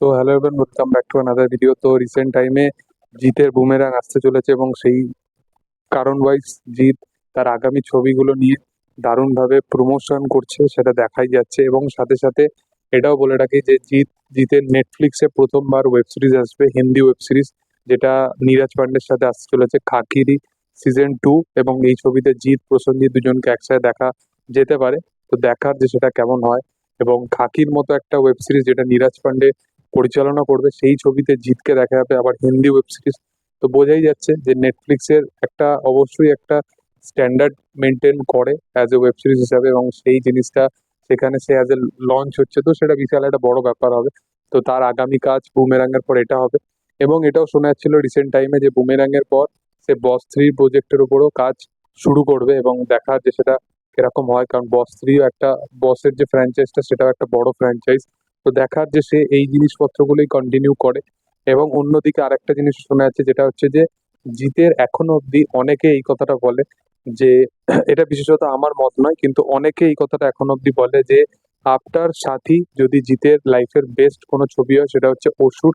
So hello everyone welcome back to another video তো recent টাইমে জিতের বুমেরাং আসতে চলেছে এবং সেই কারণ ওয়াইজ জিৎ তার আগামী ছবিগুলো নিয়ে দারুণভাবে প্রমোশন করছে, সেটা দেখাই যাচ্ছে এবং সাথে সাথে এটাও বলে রাখি যে জিৎ, জিতের নেটফ্লিক্সে প্রথমবার ওয়েব সিরিজ আসবে, হিন্দি ওয়েব সিরিজ যেটা নীরাজ পান্ডের সাথে আসতে চলেছে খাকিরি সিজন টু এবং এই ছবিতে জিৎ প্রসেনজিৎ দুজনকে একসাথে দেখা যেতে পারে। তো দেখার যে সেটা কেমন হয় এবং খাকির মতো একটা ওয়েব সিরিজ যেটা নীরাজ পান্ডে পরিচালনা করবে, সেই ছবিতে জিতকে দেখা যাবে আবার হিন্দি ওয়েব সিরিজ তো বোঝাই যাচ্ছে যে নেটফ্লিক্সের একটা অবশ্যই একটা স্ট্যান্ডার্ড মেনটেন করে অ্যাজ এ ওয়েব সিরিজ হিসাবে এবং সেই জিনিসটা সেখানে সে অ্যাজ এ লঞ্চ হচ্ছে। তো সেটা বিশাল একটা বড় ব্যাপার হবে। তো তার আগামী কাজ বুমেরাঙ্গের পর এটা হবে। এবং এটাও শোনা যাচ্ছিল রিসেন্ট টাইমে যে বুমেরাঙ্গের পর সে বস থ্রি প্রজেক্টের উপরও কাজ শুরু করবে এবং দেখার যে সেটা কীরকম হয়। কারণ বস থ্রিও একটা বসের যে ফ্র্যাঞ্চাইজটা সেটাও একটা বড় ফ্র্যাঞ্চাইজ তো দেখার যে সে এই জিনিসপত্রগুলোই কন্টিনিউ করে। এবং অন্যদিকে আরেকটা জিনিস শোনা যাচ্ছে, যেটা হচ্ছে যে জিতের এখনও অবধি অনেকে এই কথাটা বলে যে, এটা বিশেষত আমার মত নয়, কিন্তু অনেকে এই কথাটা এখনও অবধি বলে যে আফটার সাথী যদি জিতের লাইফের বেস্ট কোনো ছবি হয়, সেটা হচ্ছে অসুর।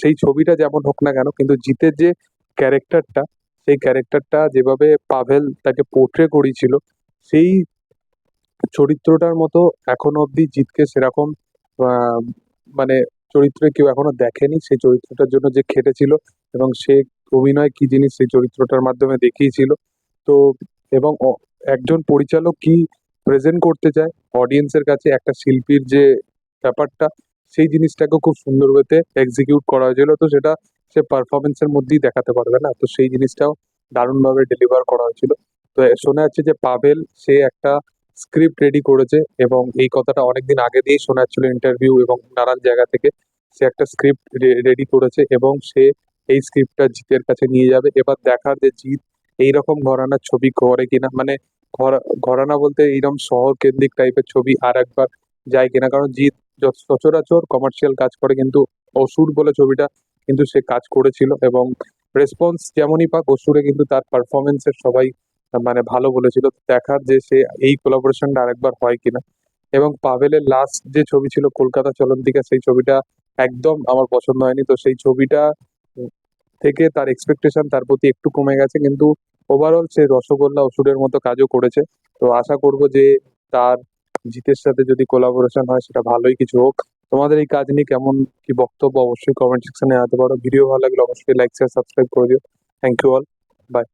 সেই ছবিটা যেমন হোক না কেন, কিন্তু জিতের যে ক্যারেক্টারটা সেই ক্যারেক্টারটা যেভাবে পাভেল তাকে পোর্ট্রে করেছিল, সেই চরিত্রটার মতো এখনও অবধি জিতকে সেরকম মানে চরিত্রে কেউ এখনও দেখেনি, সেই চরিত্রটার জন্য যে খেটেছিল এবং সে অভিনয় কি জিনিস সেই চরিত্রটার মাধ্যমে দেখিয়েছিল। তো, এবং একজন পরিচালক কি প্রেজেন্ট করতে চায়? অডিয়েন্সের কাছে একটা শিল্পীর যে ব্যাপারটা, সেই জিনিসটাকে খুব সুন্দর ওয়েতে এক্সিকিউট করা হয়েছিল। তো সেটা সে পারফরমেন্সের মধ্যেই দেখাতে পারবে না। তো সেই জিনিসটাও দারুণভাবে ডেলিভার করা হয়েছিল। তো শোনা যাচ্ছে যে পাভেল, সে একটা স্ক্রিপ্ট রেডি করেছে এবং এই কথাটা অনেকদিন আগে দিয়েই শোনা যাচ্ছিল ইন্টারভিউ এবং নানান জায়গা থেকে। সে একটা স্ক্রিপ্ট রেডি করেছে এবং সে এই স্ক্রিপ্টটা জিতের কাছে নিয়ে যাবে। এবার দেখার যে জিৎ এইরকম ঘরানার ছবি করে কিনা মানে ঘরা- ঘরানা বলতে এইরকম শহর কেন্দ্রিক টাইপের ছবি আর একবার যায় কিনা। কারণ জিৎ সচরাচর কমার্শিয়াল কাজ করে কিন্তু অসুর বলে ছবিটা কিন্তু সে কাজ করেছিল এবং রেসপন্স যেমনই পাক, অসুরে কিন্তু তার পারফরমেন্সের সবাই মানে ভালো বলেছিল দেখার যে সে এই কোলাবোরেশনটা আরেকবার হয় কিনা। এবং পাভেলের লাস্ট যে ছবি ছিল কলকাতা চলন্তিকা সেই ছবিটা একদম আমার পছন্দ হয়নি। তো সেই ছবিটা থেকে তার এক্সপেকটেশন তার প্রতি একটু কমে গেছে, কিন্তু ওভারঅল সে রসগোল্লা অসুরের মতো কাজও করেছে। তো আশা করব যে তার জিতের সাথে যদি কোলাবোরেশন হয়, সেটা ভালোই কিছু হোক। তোমাদের এই কাজ নিয়ে কেমন কি বক্তব্য, অবশ্যই কমেন্ট সেকশনে জানাতে পারো। ভিডিও ভালো লাগলে অবশ্যই লাইক শেয়ার সাবস্ক্রাইব করে দিও। Thank you all by